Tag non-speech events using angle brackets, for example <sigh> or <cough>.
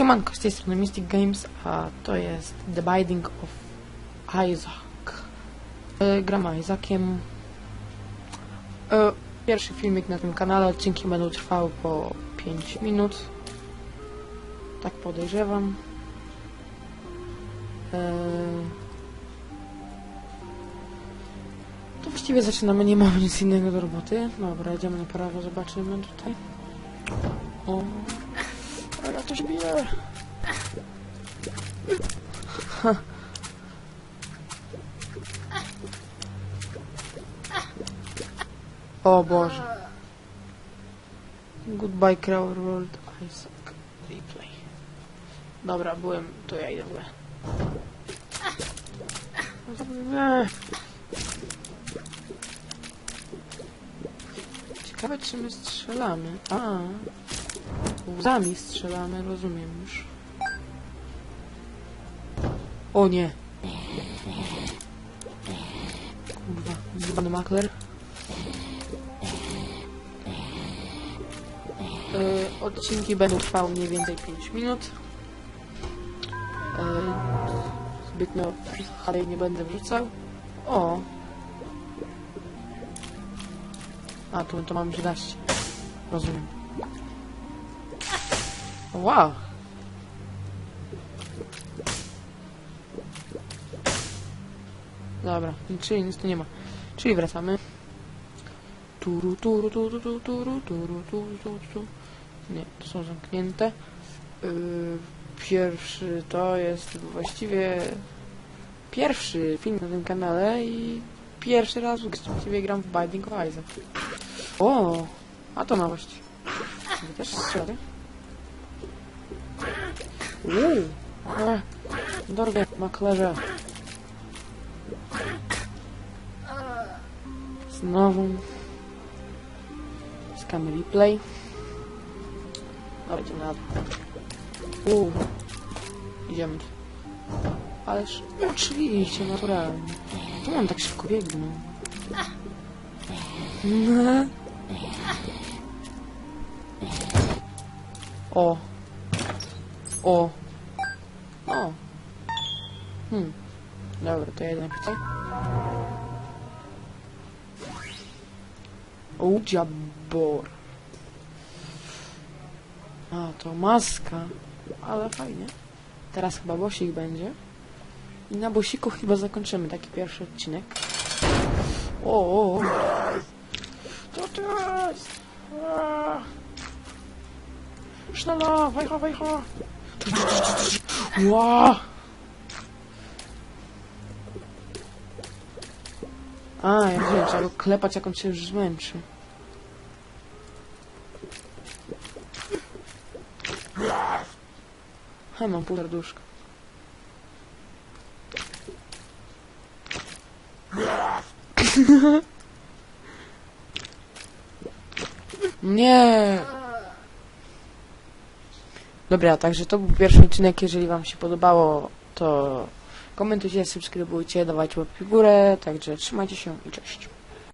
Siemanko, z tej strony Mystic Games, a to jest The Binding of Isaac. E, gram Isaaciem. E, pierwszy filmik na tym kanale, odcinki będą trwały po 5 minut. Tak podejrzewam. E, to właściwie zaczynamy, nie mamy nic innego do roboty. Dobra, idziemy na prawo, zobaczymy tutaj. O, O Boże. Goodbye Crow World Isaac Replay. Dobra, byłem, to ja idę w. Nie. Ciekawe czy my strzelamy. A. Łzami strzelamy, rozumiem już. O nie. Kurwa, zjebany makler. E, odcinki będą trwały mniej więcej 5 minut. E, zbytnio dalej nie będę wrzucał. O. A, tu to mam 11. Rozumiem. Wow. Dobra, czyli nic tu nie ma. Czyli wracamy. Turu, turu, turu, turu, turu, turu, turu, turu. Nie, to są zamknięte. Yy, pierwszy to jest właściwie pierwszy film na tym kanale i pierwszy raz właściwie gram w Binding of Isaac. O, a to nowość. Wy też strzelacie? Uuu, e, dorwę maklerze. Znowu. Skamy replay. Dobra, idziemy na. Uuu. Idziemy. Ależ oczywiście, naturalnie. To mam tak szybko biegnę. No. O. O. O. Hmm. Dobra, to ja jednak tutaj. O, dziabor. A, to maska. Ale fajnie. Teraz chyba bosik będzie. I na bosiku chyba zakończymy taki pierwszy odcinek. O, o, o. To jest? Aaa. Schneller, wejcha, Wow. A, ja wiem, trzeba go klepać, jak on się już zmęczy. Hej, mam pół serduszka. <laughs> Nie. Dobra, także to był pierwszy odcinek. Jeżeli Wam się podobało, to komentujcie, subskrybujcie, dawajcie łapki w górę. Także trzymajcie się i cześć.